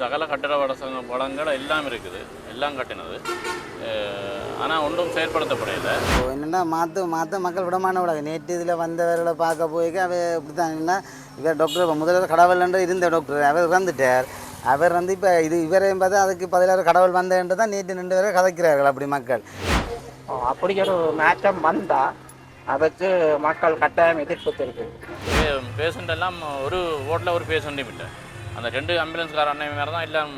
சகல கட்டட வளசங்க வளங்கள் எல்லாம் இருக்குது எல்லாம் கட்டினது. ஆனால் ஒன்றும் செயற்படுத்தப்படையில இப்போ என்னென்னா மாற்று மாற்ற மக்கள் விடமான விடாது நேற்று இதில் வந்தவர்களை பார்க்க போய்க்க அவ இப்படி தான் என்ன இவர் டாக்டர் இப்போ முதல்வர் கடவுள்ன்ற இருந்த டாக்டர் அவர் இறந்துட்டார். அவர் வந்து இப்போ இது இவரையும் பார்த்தா அதுக்கு பதிலாக கடவுள் வந்தேன்ட்டு தான் நேற்று நின்று வரை கதைக்கிறார்கள் அப்படி மக்கள். அப்படி ஒரு மாற்றம் வந்தா அதுக்கு மக்கள் கட்டாயம் எதிர்ப்பு தெரிவிக்கும். பேஷண்ட் எல்லாம் ஒரு ஓட்டில் ஒரு பேஷண்ட்டும் இல்லை. அந்த ரெண்டு ஆம்புலன்ஸ்கார அண்ணன் மேலே தான் எல்லாம்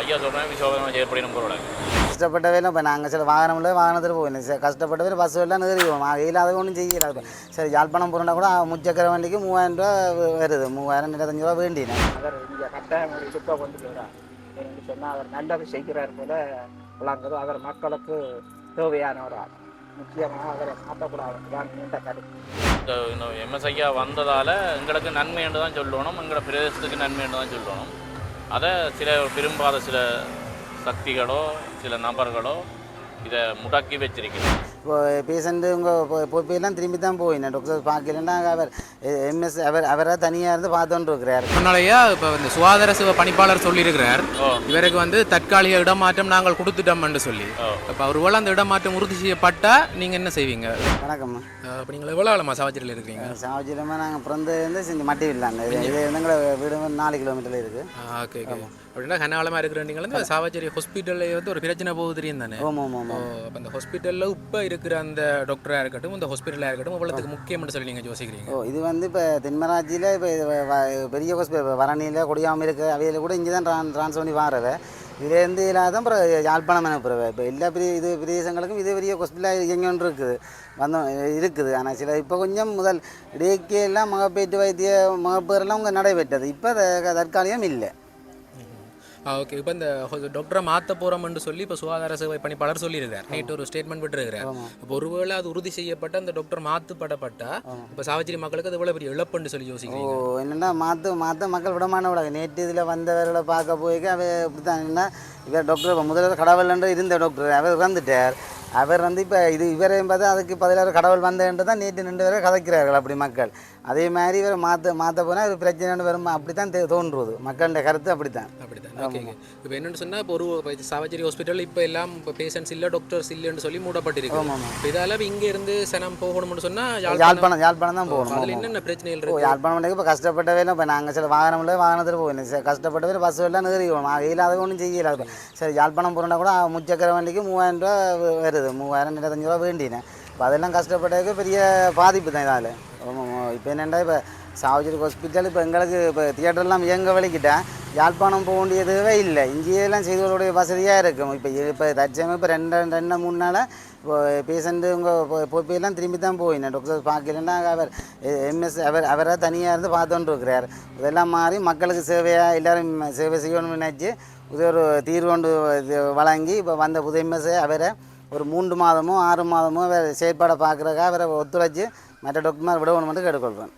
ஐயா சொல்கிறேன் விசோகமாக செயற்படணும் போகிறாங்க கஷ்டப்பட்டவே இப்போ நாங்கள் சில வாகனம்ல வாகனத்தில் போகணும் சரி கஷ்டப்பட்டவே பஸ் எல்லாம் நிறுவோம் அதை ஒன்றும் செய்யல. இப்ப. சரி யாழ்ப்பாணம் போகிறோம்னா கூட முச்சக்கர வண்டிக்கு மூவாயிரம் ரூபா வருது. மூவாயிரம் இருபத்தஞ்சு ரூபா வேண்டினேன் அவர் இங்கே கட்டாயம் ஒரு சுத்த கொண்டு போகிறார் என்று சொன்னால் அவர் நல்லது செய்கிறார் போல. விளங்குது அவர் மக்களுக்கு தேவையான ஒரு ஆள் முக்கியமாக அவரை மாற்றக்கூடாது தான் நீண்ட கருத்து. எம்எஸ்ஐயா வந்ததால் எங்களுக்கு நன்மை என்று தான் சொல்லணும். எங்களோட பிரதேசத்துக்கு நன்மை என்று தான் சொல்லணும். அதை சில விரும்பாத சில சக்திகளோ சில நபர்களோ இதை முடக்கி வச்சிருக்கணும் இப்போ பேஷண்ட்டு உங்கள் பொறுப்பெல்லாம் திரும்பி தான் போயினேன் டாக்டர் பார்க்கலன்னா அவர் எம்எஸ் அவர் அவராக தனியாக இருந்து பார்த்துட்டு இருக்கிறார் முன்னாலேயா இப்போ இந்த சுகாதார சிவ பணிப்பாளர் சொல்லியிருக்கிறார். இவருக்கு வந்து தற்காலிக இடமாற்றம் நாங்கள் கொடுத்துட்டோம்னு சொல்லி. இப்போ ஒருவேளை அந்த இடமாற்றம் உறுதி செய்யப்பட்டா நீங்க என்ன செய்வீங்க? வணக்கம்மா. அப்போ நீங்கள் எவ்வளோ ஆழமா சாவச்சேரியில் இருக்கிறீங்க? சாவச்சிலமாக நாங்கள் பிறந்ததுலேருந்து செஞ்சு மட்டி விடலாங்க. இது எங்களை வீடு நாலு கிலோமீட்டரில் இருக்குது ஓகே ஓகே அப்படின்னா கனகாலமாக இருக்கிற நீங்கள் வந்து சாவச்சேரி ஹாஸ்பிட்டலில் வந்து ஒரு பிரச்சனை போகுது தெரியும் தானே? அப்போ அந்த ஹாஸ்பிட்டலில் இப்போ இருக்கிற அந்த டாக்டராக இருக்கட்டும் இந்த ஹாஸ்பிட்டலாக இருக்கட்டும் இவ்வளோத்துக்கு முக்கியம்னு சொல்லி நீங்கள் யோசிக்கிறீங்க? ஓ இது வந்து இப்போ தென்மராட்சியில் இப்போ பெரிய ஹாஸ்பிட்டல் வரணியில் கொடியாமல் இருக்க அவையில் கூட இங்கே தான் ட்ரான் ட்ரான்ஸ்ஃபர் பண்ணி வாரவ. இதுலேருந்து இல்லாத அப்புறம் யாழ்ப்பாணம் அனுப்புறவ இப்போ எல்லா பெரிய இது பிரதேசங்களுக்கும் இது பெரிய ஹாஸ்பிட்டலாக இயங்கி இருக்குது வந்தோம் இருக்குது. ஆனால் சில இப்போ கொஞ்சம் முதல் இடைக்கே எல்லாம் மகப்பேற்று வைத்திய மகப்பேரெல்லாம் உங்கள் நடைபெற்றது. இப்போ தற்காலிகம் இல்லை. ஓகே. இப்போ இந்த டாக்டரை மாற்ற போகிறோம்னு சொல்லி இப்போ சுகாதார சேவை பணிப்பாளர் சொல்லியிருக்கார். நேற்று ஒரு ஸ்டேட்மெண்ட் விட்டுருக்கிறார் இப்போ ஒருவேளை அது உறுதி செய்யப்பட்ட அந்த டாக்டர் மாற்றப்படப்பட்டா இப்போ சாவச்சேரி மக்களுக்கு அது எவ்வளோ பெரிய இழப்புன்னு சொல்லி ஓ யோசிக்கிறீங்க என்னென்னா மாற்று மாற்ற மக்கள் விடமான விடாது நேற்று இதில் வந்தவர்களை பார்க்க போய்க்க அவ இப்படி தான் என்ன இவர் டாக்டர் இப்போ முதல்வர் கடவுள்ன்ற இருந்த டாக்டர் அவர் இறந்துட்டார். அவர் வந்து இப்போ இது இவரையும் பார்த்தா அதுக்கு பதிலாக கடவுள் வந்தேன்ட்டு தான் நேற்று நின்று வரை கதைக்கிறார்கள் அப்படி மக்கள். அதே மாதிரி இவர் மாற்ற மாற்ற போனால் இது பிரச்சனைன்னு வரும். அப்படி தான் தோன்றுவது. மக்களுடைய கருத்து அப்படி தான் அப்படிதான் ஓகே ஓகே இப்போ என்னன்னு சொன்னா இப்போ ஒரு சாவச்சேரி ஹாஸ்பிட்டல் இப்போ எல்லாம் இப்போ பேஷண்ட்ஸ் இல்லை டாக்டர்ஸ் இல்லைன்னு சொல்லி மூடப்பட்டிருக்கு. இப்போ இதால இங்க இருந்து சனம் போகணும்னு சொன்னா யாழ்ப்பாணம் யாழ்ப்பாணம் தான் போகணும். அதில் என்னென்ன பிரச்சனைகள் ஓ இருக்கு? யாழ்ப்பாணம் இப்போ கஷ்டப்பட்டவே இப்போ நாங்கள் சில வாகனம்ல வாகனத்தில் போகணும் சரி கஷ்டப்பட்டவே பஸ் எல்லாம் நிறுவோம் வெயில் அதை ஒன்றும் செய்யல. சரி யாழ்ப்பாணம் போகிறோன்னா கூட முச்சக்கர வண்டிக்கு மூவாயிரம் ரூபா வருது. மூவாயிரம் இருபத்தஞ்சு ரூபா வேண்டினேன். இப்போ அதெல்லாம் கஷ்டப்பட்டதுக்கு பெரிய பாதிப்பு தான் இதால். இப்போ என்னென்னா இப்போ சாவச்சேரி ஹாஸ்பிட்டல் இப்போ எங்களுக்கு இப்போ தியேட்டர்லாம் இயங்க வலிக்கிட்டேன் யாழ்ப்பாணம் போக வேண்டியதுவே இல்லை இங்கேயெல்லாம் செய்தவர்களுடைய வசதியாக இருக்கும் இப்போ இப்போ தற்சமயம் இப்போ ரெண்டு ரெண்டு மூணு நாளாக இப்போ பேஷண்ட்டு உங்கள் பொறுப்பெல்லாம் திரும்பி தான் போயினேன் டாக்டர் பார்க்கலன்னா அவர் எம்எஸ் அவர் அவராக தனியாக இருந்து பார்த்துட்டு இருக்கிறார் இதெல்லாம் மாறி மக்களுக்கு சேவையாக எல்லோரும் சேவை செய்யணும்னு நினச்சி இது ஒரு தீர்வு கொண்டு இது வழங்கி இப்போ வந்த புது எம்எஸ்ஐ அவரை ஒரு மூன்று மாதமோ ஆறு மாதமோ வேறு செயற்பாடை பார்க்குறக்காக அவரை ஒத்துழைச்சி மற்ற டாக்டர்மார் விடணும்னு கேட்டுக்கொள்வேன்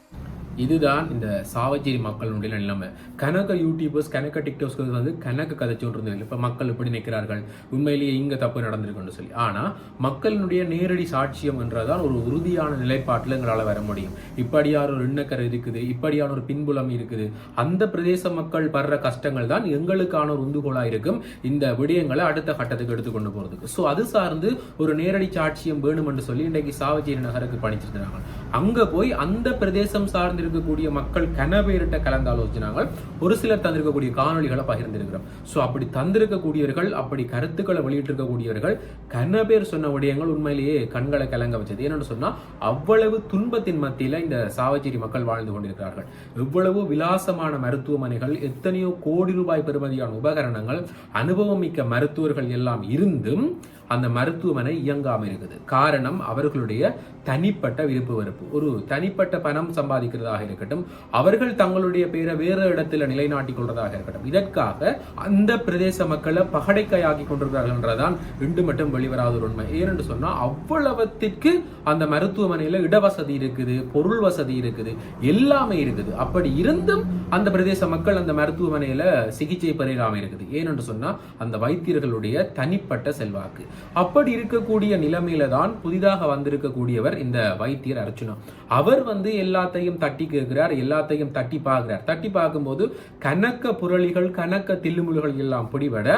இதுதான் இந்த சாவச்சேரி மக்களுடைய நிலைமை. கணக்க யூடியூபர்ஸ் கணக்க டிக்டாக்ஸ் வந்து கணக்கு கதை இருந்தது இப்போ மக்கள் இப்படி நிற்கிறார்கள் உண்மையிலேயே இங்கே தப்பு நடந்திருக்குன்னு சொல்லி. ஆனால் மக்களினுடைய நேரடி சாட்சியம் என்றதான் ஒரு உறுதியான நிலைப்பாட்டில் எங்களால் வர முடியும். இப்படியான ஒரு எண்ணக்கரை இருக்குது இப்படியான ஒரு பின்புலம் இருக்குது. அந்த பிரதேச மக்கள் படுற கஷ்டங்கள் தான் எங்களுக்கான ஒரு உந்துகோலாக இருக்கும். இந்த விடயங்களை அடுத்த கட்டத்துக்கு எடுத்துக்கொண்டு போகிறதுக்கு ஸோ அது சார்ந்து ஒரு நேரடி சாட்சியம் வேணும் என்று சொல்லி இன்றைக்கு சாவச்சேரி நகருக்கு பணிச்சிருந்தாங்க அங்கே போய் அந்த பிரதேசம் சார்ந்து தந்திருக்கக்கூடிய மக்கள் கனவேரிட்ட கலந்தாலோசினாங்க ஒரு சிலர் தந்திருக்கக்கூடிய காணொளிகளை பகிர்ந்திருக்கிறோம். ஸோ அப்படி தந்திருக்கக்கூடியவர்கள் அப்படி கருத்துக்களை வெளியிட்டிருக்கக்கூடியவர்கள் கனபேர் சொன்ன விடயங்கள் உண்மையிலேயே கண்களை கலங்க வச்சது. என்னென்னு சொன்னா அவ்வளவு துன்பத்தின் மத்தியில் இந்த சாவச்சேரி மக்கள் வாழ்ந்து கொண்டிருக்கிறார்கள். எவ்வளவு விலாசமான மருத்துவமனைகள் எத்தனையோ கோடி ரூபாய் பெறுமதியான உபகரணங்கள் அனுபவம் மிக்க மருத்துவர்கள் எல்லாம் இருந்தும் அந்த மருத்துவமனை இயங்காமல் இருக்குது. காரணம் அவர்களுடைய தனிப்பட்ட விருப்பு வெறுப்பு. ஒரு தனிப்பட்ட பணம் சம்பாதிக்கிறதாக இருக்கட்டும் அவர்கள் தங்களுடைய பேரை வேறு இடத்துல நிலைநாட்டிக் கொள்றதாக இருக்கட்டும். இதற்காக அந்த பிரதேச மக்களை பகடைக்காயாக்கி கொண்டிருக்கிறார்கள் என்றதான் இன்று மட்டும் வெளிவராத ஒரு உண்மை. ஏனென்று சொன்னால் அவ்வளவத்திற்கு அந்த மருத்துவமனையில் இடவசதி இருக்குது பொருள் வசதி இருக்குது எல்லாமே இருக்குது. அப்படி இருந்தும் அந்த பிரதேச மக்கள் அந்த மருத்துவமனையில சிகிச்சை பெறாமல் இருக்குது. ஏனென்று சொன்னா அந்த வைத்தியர்களுடைய தனிப்பட்ட செல்வாக்கு. அப்படி இருக்கக்கூடிய நிலைமையில தான் புதிதாக வந்திருக்கக்கூடியவர் இந்த வைத்தியர் அர்ச்சுனா அவர் வந்து எல்லாத்தையும் தட்டி கேட்கிறார் எல்லாத்தையும் தட்டி பார்க்கிறார். தட்டி பார்க்கும்போது கணக்க புரளிகள் கணக்க தில்லுமுல்கள் எல்லாம் பிடிபட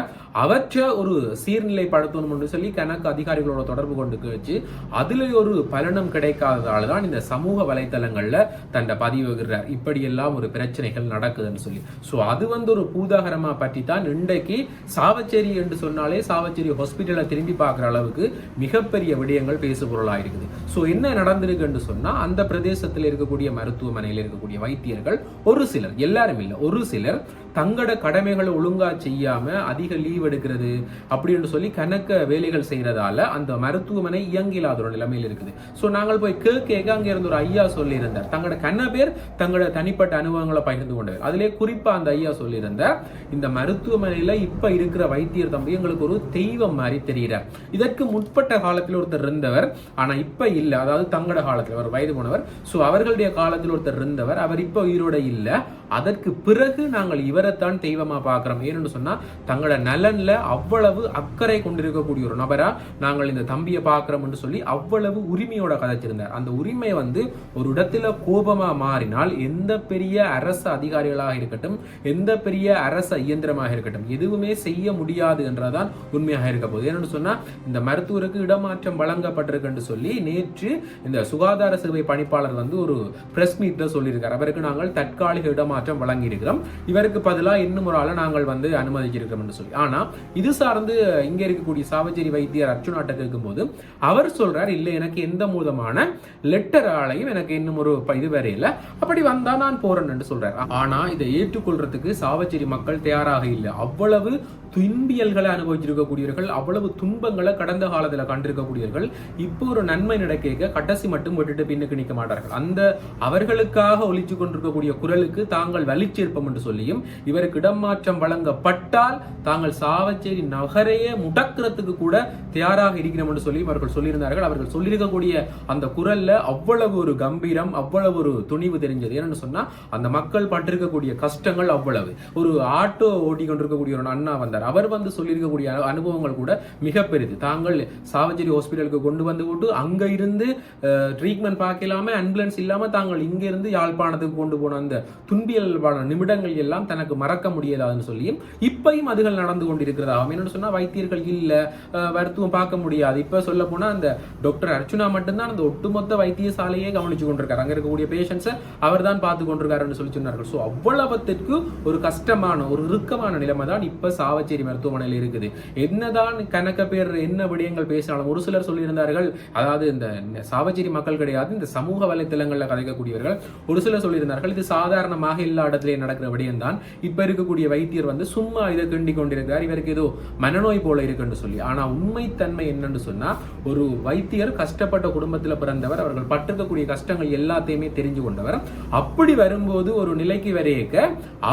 அவற்றை ஒரு சீர்நிலைப்படுத்தணும் என்று சொல்லி கணக்கு அதிகாரிகளோட தொடர்பு கொண்டு கேச்சு அதுல ஒரு பலனும் கிடைக்காததால தான் இந்த சமூக வலைத்தளங்கள்ல தன்னை பதிவுகிறார் இப்படியெல்லாம் ஒரு பிரச்சனைகள் நடக்குதுன்னு சொல்லி. ஸோ அது வந்து ஒரு பூதாகரமா பற்றி தான் இன்றைக்கு சாவச்சேரி என்று சொன்னாலே சாவச்சேரி ஹாஸ்பிட்டலை திரும்பி பார்க்குற அளவுக்கு மிகப்பெரிய விடயங்கள் பேசு பொருளாக இருக்குது ஸோ என்ன நடந்திருக்குன்னு சொன்னா அந்த பிரதேசத்தில் இருக்கக்கூடிய மருத்துவமனையில் இருக்கக்கூடிய வைத்தியர்கள் ஒரு சிலர் எல்லாரும் இல்லை ஒரு சிலர் தங்களோட கடமைகளை ஒழுங்கா செய்யாம அதிக லீவ் எடுக்கிறது அப்படின்னு சொல்லி கணக்க வேலைகள் செய்யறதால அந்த மருத்துவமனை இயங்கிலாத ஒரு நிலைமையில் இருக்குது. ஸோ நாங்கள் போய் கேட்க அங்கே இருந்த ஒரு ஐயா சொல்லியிருந்தார். தங்களோட கண்ண பேர் தங்களோட தனிப்பட்ட அனுபவங்களை பகிர்ந்து கொண்டவர். அதிலே குறிப்பா அந்த ஐயா சொல்லியிருந்தார் இந்த மருத்துவமனையில இப்ப இருக்கிற வைத்தியர் தம்பி எங்களுக்கு ஒரு தெய்வம் மாதிரி தெரிகிறார் இதற்கு முற்பட்ட காலத்தில் ஒருத்தர் இருந்தவர் ஆனால் இப்போ இல்லை. அதாவது தங்கட காலத்தில் அவர் வயது போனவர். ஸோ அவர்களுடைய காலத்தில் ஒருத்தர் இருந்தவர். அவர் இப்போ உயிரோட இல்லை. அதற்கு பிறகு நாங்கள் இவரைத்தான் தெய்வமாக பார்க்குறோம். ஏன்னு சொன்னால் தங்களோட நலனில் அவ்வளவு அக்கறை கொண்டிருக்கக்கூடிய ஒரு நபராக நாங்கள் இந்த தம்பியை பார்க்குறோம்னு சொல்லி அவ்வளவு உரிமையோட கதைச்சிருந்தார். அந்த உரிமை வந்து ஒரு இடத்துல கோபமாக மாறினால் எந்த பெரிய அரசு அதிகாரிகளாக இருக்கட்டும் எந்த பெரிய அரச இயந்திரமாக இருக்கட்டும் எதுவுமே செய்ய முடியாது என்றதான் உண்மையாக இருக்க போகுது. ஏன்னு சொன்னால் சொன்னால் இந்த மருத்துவருக்கு இடமாற்றம் வழங்கப்பட்டிருக்குன்னு சொல்லி நேற்று இந்த சுகாதார சேவை பணிப்பாளர் வந்து ஒரு பிரஸ் மீட்ல சொல்லியிருக்கார். அவருக்கு நாங்கள் தற்காலிக இடமாற்றம் வழங்கியிருக்கிறோம். இவருக்கு பதிலாக இன்னும் ஒரு ஆளை நாங்கள் வந்து அனுமதிச்சிருக்கிறோம் என்று சொல்லி. ஆனால் இது சார்ந்து இங்கே இருக்கக்கூடிய சாவச்சேரி வைத்தியர் அர்ச்சுனாட்ட கேட்கும்போது அவர் சொல்றார் இல்லை எனக்கு எந்த மூலமான லெட்டர் ஆலையும் எனக்கு இன்னும் ஒரு இது வேற இல்லை. அப்படி வந்தா நான் போறேன் என்று சொல்றார். ஆனா இதை ஏற்றுக்கொள்றதுக்கு சாவச்சேரி மக்கள் தயாராக இல்லை. அவ்வளவு துன்பியல்களை அனுபவிச்சிருக்கக்கூடியவர்கள் அவ்வளவு துன்பங்களை கடந்த காலத்தில் கண்டிருக்கக்கூடியவர்கள் இப்போ ஒரு நன்மை நடக்க கடைசி மட்டும் விட்டுட்டு பின்னுக்கு நிற்க மாட்டார்கள். அந்த அவர்களுக்காக ஒழிச்சு கொண்டிருக்கக்கூடிய குரலுக்கு தாங்கள் வலிச்சேர்ப்போம் என்று சொல்லியும் இவருக்கு இடமாற்றம் வழங்கப்பட்டால் தாங்கள் சாவச்சேரி நகரையே முடக்கிறதுக்கு கூட தயாராக இருக்கிறோம் என்று சொல்லி அவர்கள் சொல்லியிருந்தார்கள். அவர்கள் சொல்லியிருக்கக்கூடிய அந்த குரல்ல அவ்வளவு ஒரு கம்பீரம் அவ்வளவு ஒரு துணிவு தெரிஞ்சது. ஏன்னு சொன்னா அந்த மக்கள் பட்டிருக்கக்கூடிய கஷ்டங்கள் அவ்வளவு. ஒரு ஆட்டோ ஓட்டி கொண்டிருக்கக்கூடிய ஒரு அண்ணா வந்தார். அவர் வந்து சொல்லியிருக்கக்கூடிய அனுபவங்கள் கூட மிக மிகப்பெரிது. தாங்கள் சாவஞ்சேரி ஹாஸ்பிட்டலுக்கு கொண்டு வந்து விட்டு அங்க இருந்து ட்ரீட்மெண்ட் பார்க்கலாம ஆம்புலன்ஸ் இல்லாம தாங்கள் இங்கிருந்து யாழ்ப்பாணத்துக்கு கொண்டு போன அந்த துன்பியல்பான நிமிடங்கள் எல்லாம் தனக்கு மறக்க முடியாதுன்னு சொல்லியும் இப்பையும் அதுகள் நடந்து கொண்டிருக்கிறதா என்னன்னு சொன்னா வைத்தியர்கள் இல்ல மருத்துவம் பார்க்க முடியாது. இப்ப சொல்ல போனா அந்த டாக்டர் அர்ச்சுனா மட்டும்தான் அந்த ஒட்டுமொத்த வைத்தியசாலையே கவனிச்சு கொண்டிருக்காரு. அங்க இருக்கக்கூடிய பேஷண்ட்ஸை அவர் தான் பார்த்து கொண்டிருக்காருன்னு சொல்லி சொன்னார்கள். ஸோ அவ்வளவத்திற்கு ஒரு கஷ்டமான ஒரு இறுக்கமான நிலைமை தான் இப்ப சாவச்சேரி மருத்துவமனையில் இருக்குது. என்னதான் கணக்க பேர் என்ன விடயங்கள் பேசினாலும் ஒரு சிலர் சொல்லியிருந்தார்கள் அதாவது இந்த சாவச்சேரி மக்கள் கிடையாது இந்த சமூக வலைத்தளங்களில் கதைக்கக்கூடியவர்கள் ஒரு சிலர் சொல்லியிருந்தார்கள் இது சாதாரணமாக எல்லா இடத்துலையும் நடக்கிற விடயம் தான் இப்போ இருக்கக்கூடிய வைத்தியர் வந்து சும்மா இதை கிண்டி கொண்டிருக்கிறார் இவருக்கு ஏதோ மனநோய் போல இருக்குன்னு சொல்லி. ஆனால் உண்மைத்தன்மை என்னன்னு சொன்னால் ஒரு வைத்தியர் கஷ்டப்பட்ட குடும்பத்தில் பிறந்தவர் அவர்கள் பட்டிருக்கக்கூடிய கஷ்டங்கள் எல்லாத்தையுமே தெரிஞ்சு கொண்டவர். அப்படி வரும்போது ஒரு நிலைக்கு வரையக்க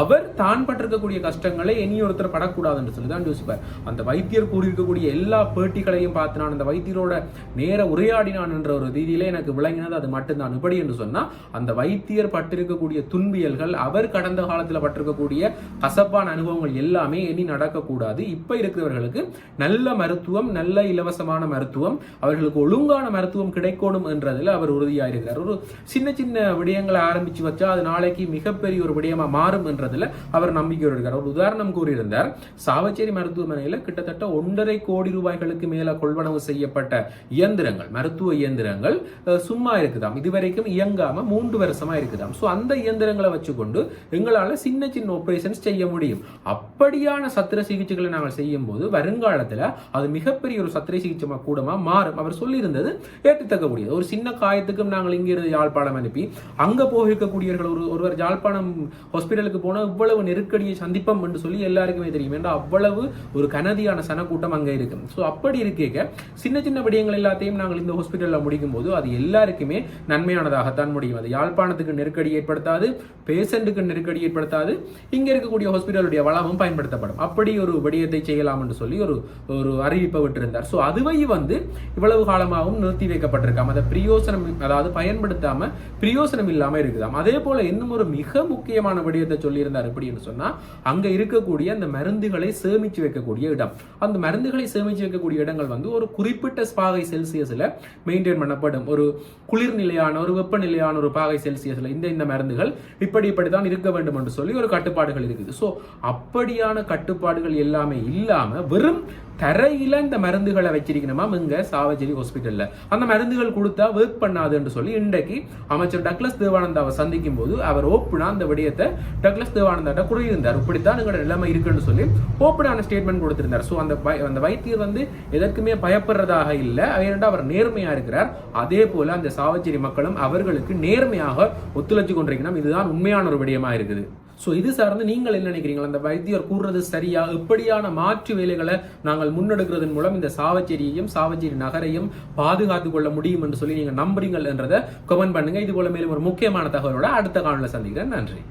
அவர் தான் பட்டிருக்கக்கூடிய கஷ்டங்களை இனி ஒருத்தர் படக்கூடாதுன்னு சொல்லி தான் யோசிப்பார் அந்த வைத்தியர் கூறியிருக்கக்கூடிய எல்லா எல்லா பேட்டிகளையும் பார்த்து நான் அந்த வைத்தியரோட நேர உரையாடினான் என்ற ஒரு ரீதியிலே எனக்கு விளங்கினது. அது மட்டும்தான். இப்படி என்று சொன்னால் அந்த வைத்தியர் பட்டிருக்கக்கூடிய துன்பியல்கள் அவர் கடந்த காலத்தில் பட்டிருக்கக்கூடிய கசப்பான அனுபவங்கள் எல்லாமே இனி நடக்கக்கூடாது. இப்ப இருக்கிறவர்களுக்கு நல்ல மருத்துவம் நல்ல இலவசமான மருத்துவம் அவர்களுக்கு ஒழுங்கான மருத்துவம் கிடைக்கணும் என்றதில் அவர் உறுதியாக இருக்கிறார் ஒரு சின்ன சின்ன விடயங்களை ஆரம்பிச்சு வச்சா அது நாளைக்கு மிகப்பெரிய ஒரு விடயமா மாறும் என்றதுல அவர் நம்பிக்கையோடு இருக்கிறார். ஒரு உதாரணம் கூறியிருந்தார். சாவச்சேரி மருத்துவமனையில் கிட்டத்தட்ட ஒன்றரை கோடி ரூபாய்களுக்கு மேல கொள்வனவு செய்யப்பட்ட இயந்திரங்கள் மருத்துவ இயந்திரங்கள் சும்மா இருக்குதாம். இதுவரைக்கும் இயங்காம மூன்று வருஷமா இருக்குதாம். சோ அந்த இயந்திரங்களை வச்சுக்கொண்டு எங்களால சின்ன சின்ன ஆப்ரேஷன்ஸ் செய்ய முடியும். அப்படியான சத்திர சிகிச்சைகளை நாங்கள் செய்யும் போது வருங்காலத்துல அது மிகப்பெரிய ஒரு சத்திர சிகிச்சை ம- கூடமா மாறும். அவர் சொல்லியிருந்தது ஏற்றுத்தக்க முடியாது ஒரு சின்ன காயத்துக்கும் நாங்கள் இங்கிருந்து யாழ்ப்பாணம் அனுப்பி அங்க போயிருக்கக்கூடியவர்கள் ஒரு ஒருவர் யாழ்ப்பாணம் ஹாஸ்பிட்டலுக்கு போனால் இவ்வளவு நெருக்கடியை சந்திப்போம் என்று சொல்லி எல்லாருக்குமே தெரியும். ஏன்னா அவ்வளவு ஒரு கனதியான சனக்கூட்டம் அங்கே இருக்கும் ஸோ அப்படி இருக்கேக்க சின்ன சின்ன விடயங்கள் எல்லாத்தையும் நாங்கள் இந்த ஹாஸ்பிட்டலில் முடிக்கும் போது அது எல்லாருக்குமே நன்மையானதாகத்தான் முடியும். அது யாழ்ப்பாணத்துக்கு நெருக்கடி ஏற்படுத்தாது பேஷண்ட்டுக்கு நெருக்கடி ஏற்படுத்தாது இங்கே இருக்கக்கூடிய ஹாஸ்பிட்டலுடைய வளமும் பயன்படுத்தப்படும். அப்படி ஒரு விடயத்தை செய்யலாம் என்று சொல்லி ஒரு ஒரு அறிவிப்பை விட்டிருந்தார். ஸோ அதுவை வந்து இவ்வளவு காலமாகவும் நிறுத்தி வைக்கப்பட்டிருக்காம். அதை பிரியோசனம் அதாவது பயன்படுத்தாம பிரியோசனம் இல்லாமல் இருக்குதாம். அதே போல இன்னும் ஒரு மிக முக்கியமான விடயத்தை சொல்லியிருந்தார். எப்படின்னு சொன்னால் அங்க இருக்கக்கூடிய அந்த மருந்துகளை சேமிச்சு வைக்கக்கூடிய இடம். அந்த மருந்துகளை சேமி வைக்கக்கூடிய இடங்கள் வந்து ஒரு குறிப்பிட்ட பாகை செல்சியஸ்ல மெயின்டைன் பண்ணப்படும். ஒரு குளிர்நிலையான ஒரு வெப்பநிலையான ஒரு பாகை செல்சியஸ்ல இந்த இந்த மருந்துகள் இப்படி இப்படி தான் இருக்க வேண்டும் என்று சொல்லி ஒரு கட்டுப்பாடுகள் இருக்குது. ஸோ அப்படியான கட்டுப்பாடுகள் எல்லாமே இல்லாம வெறும் தரையில இந்த மருந்துகளை வச்சிருக்கணுமா? இங்க சாவஜரி ஹாஸ்பிட்டலில் அந்த மருந்துகள் கொடுத்தா ஒர்க் பண்ணாதுன்னு சொல்லி இன்றைக்கு அமைச்சர் டக்ளஸ் தேவானந்தாவை சந்திக்கும் போது அவர் ஓப்பனா அந்த விடயத்தை டக்ளஸ் தேவானந்தாட்ட கூறியிருந்தார். இப்படித்தான் எங்களோட நிலைமை இருக்குன்னு சொல்லி ஓப்பனான ஸ்டேட்மெண்ட் கொடுத்திருந்தார். ஸோ அந்த அந்த வைத்தியர் வந்து எதற்குமே பயப்படுறதாக இல்லை. ஏனென்றால் அவர் நேர்மையா இருக்கிறார். அதே போல அந்த சாவச்சேரி மக்களும் அவர்களுக்கு நேர்மையாக ஒத்துழைச்சு கொண்டிருக்கணும் இதுதான் உண்மையான ஒரு விடயமா இருக்குது. ஸோ இது சார்ந்து நீங்கள் என்ன நினைக்கிறீங்க அந்த வைத்தியர் கூறுறது சரியா? எப்படியான மாற்று வேலைகளை நாங்கள் முன்னெடுக்கிறதன் மூலம் இந்த சாவச்சேரியையும் சாவச்சேரி நகரையும் பாதுகாத்துக் கொள்ள முடியும் என்று சொல்லி நீங்க நம்புறீங்கள் என்றதை கமெண்ட் பண்ணுங்க. இது போல மேலும் ஒரு முக்கியமான தகவலோட அடுத்த காணொலியில் சந்திக்கிறேன். நன்றி.